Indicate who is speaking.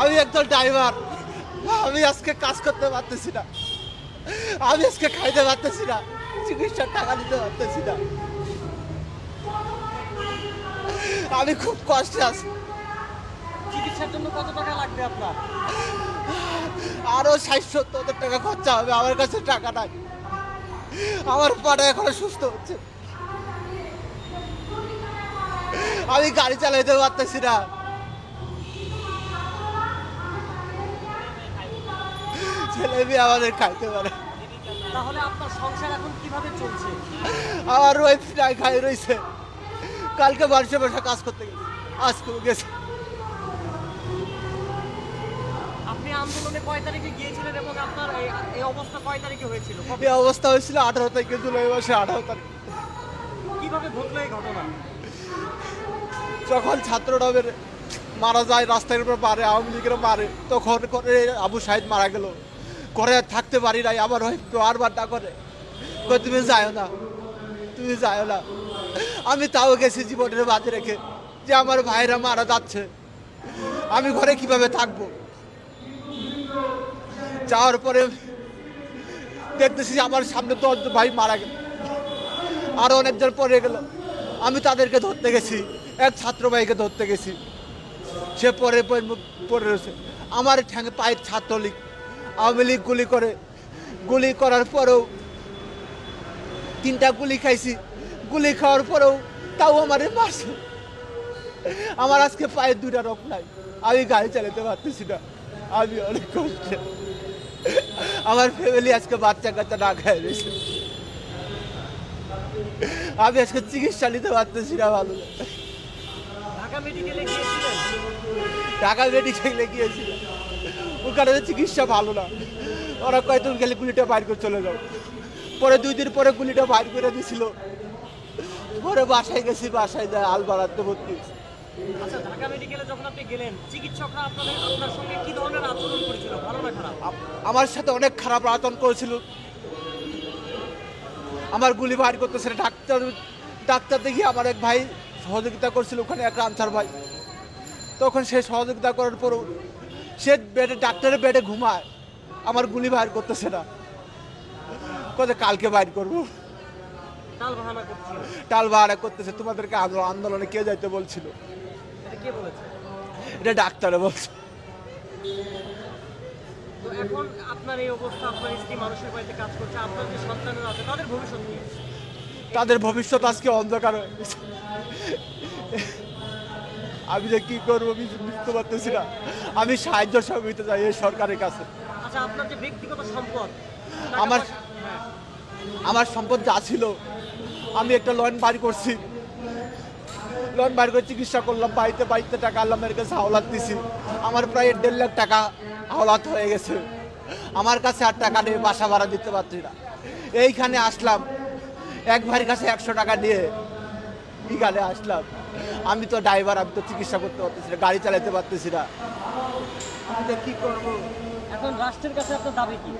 Speaker 1: আমি একজন ড্রাইভার আমি আজকে কাজ করতে পারতেছি না। আমি আজকে খাইতে পারতেছি না। চিকিৎসার টাকা দিতে পারতেছি না। আমি খুব কষ্টে আছি।
Speaker 2: চিকিৎসার জন্য কত টাকা লাগবে আপনার?
Speaker 1: আরও ষাট সত্তর হাজার টাকা খরচা হবে। আমার কাছে টাকা নাই। আমার পাটা এখনও সুস্থ হচ্ছে। আমি গাড়ি চালাইতে পারতেছি না। ছেলে মেয়ে আমাদের খাইতে পারে।
Speaker 2: তাহলে আপনার সংসার এখন কীভাবে চলছে?
Speaker 1: আমার ওয়াইফ নাই খাই রয়েছে কালকে বাড়িতে বসে কাজ করতে গেছে আজকে গেছে।
Speaker 2: আপনি আন্দোলনে কয় তারিখে গিয়েছিলেন এবং আপনার এই অবস্থা কয় তারিখে হয়েছিল?
Speaker 1: এই অবস্থা হয়েছিল আঠারো তারিখে জুলাই মাসে আঠারো তারিখ।
Speaker 2: কীভাবে ঘটলো এই ঘটনা?
Speaker 1: যখন ছাত্ররা বের- মারা যায় রাস্তার উপর মারে আওয়ামী লীগের মারে তখন করে আবু সাহিদ মারা গেল। করে থাকতে পারি নাই, আমার ওই বারবার না করে তুমি যাও না, তুমি যাও না। আমি তাও গেছি জীবনের বাজে রেখে যে আমার ভাইরা মারা যাচ্ছে। আমি ঘরে কীভাবে থাকব? যাওয়ার পরে দেখতেছি আমার সামনে তো ভাই মারা গেল। আরও অনেকজন পড়ে গেল। আমি তাদেরকে ধরতে গেছি, এক ছাত্র ভাইকে ধরতে গেছি। সে পরে পরে- পড়ে রয়েছে। আমার ঠ্যাঙে পায়ের ছাত্রলীগ। আওয়ামী লীগ গুলি করে। গুলি করার পরেও তিনটা গুলি খাইছি। গুলি খাওয়ার পরেও তাও আমারে মারছে। আমার আজকে পায়ের দুটা রক নাই। আমি গাড়ি চালাতে পারতেছি না। আমি অনেক কষ্টে। আমার ফ্যামিলি আজকে বাচ্চা কাচ্চা না খায় রয়েছে। আমি আজকে চিকিৎসা নিতে পারতেছি না ভালো।
Speaker 2: ঢাকা মেডিকেলে গিয়েছিলেন?
Speaker 1: টাকা মেডিকেলে গিয়েছিল ওখানে চিকিৎসা ভালো না। ওরা কয় তুমি গেলে গুলিটা বাইর করে চলে যাও। পরে দুই দিন পরে গুলিটা বাইর করে দিছিল। পরে বাসায় গেছি বাসায় যায় আল বাড়াতে ভর্তি।
Speaker 2: আচ্ছা
Speaker 1: আমার সাথে অনেক খারাপ আচরণ করেছিল। আমার গুলি বাইর না। ডাক্তার ডাক্তার দেখি আমার এক ভাই সহযোগিতা করছিল ওখানে এক আনসার ভাই। তখন সে সহযোগিতা করার পরও সে বেডে ডাক্তারের বেডে ঘুমায়। আমার গুলি বাইর করতেছে না। কোথায় কালকে বাইর করব।
Speaker 2: টাল বাহানা
Speaker 1: করতেছে। তোমাদেরকে আন্দোলন- আন্দোলনে কে যাইতে বলছিল?
Speaker 2: এটা কে বলেছে?
Speaker 1: এটা ডাক্তারে বলছে।
Speaker 2: এখন আপনার এই অবস্থা আপনার স্ত্রী মানুষের বাড়িতে কাজ করছে আপনার যে সন্তানেরা আছে তাদের ভবিষ্যৎ
Speaker 1: তাদের ভবিষ্যৎ আজকে অন্ধকার হয়ে গেছে। আমি যে কি করব বুঝতে পারতেছি না। আমি সাহায্য সহযোগিতা চাই এই সরকারের কাছে।
Speaker 2: আচ্ছা আপনার যে ব্যক্তিগত সম্পদ
Speaker 1: আমার-
Speaker 2: হ্যাঁ।
Speaker 1: আমার সম্পদ যা ছিল আমি একটা লোন বাড়ি করছি। লোন বাড়ি করে চিকিৎসা করলাম বাড়িতে বাড়িতে টাকা আল্লাহ মেয়ের কাছে হাওলাত দিছি। আমার প্রায় দেড় লাখ টাকা হাওলাত হয়ে গেছে। আমার কাছে আর টাকা নেই বাসা ভাড়া দিতে পারছি না। এইখানে আসলাম এক ভাইয়ের কাছে একশো টাকা নিয়ে এখানে আসলাম। আমি তো ড্রাইভার আমি তো চিকিৎসা করতে পারতেছি না, গাড়ি চালাতে পারতেছি না। আমি তো কি করব?
Speaker 2: এখন রাষ্ট্রের কাছে আপনার দাবি কি?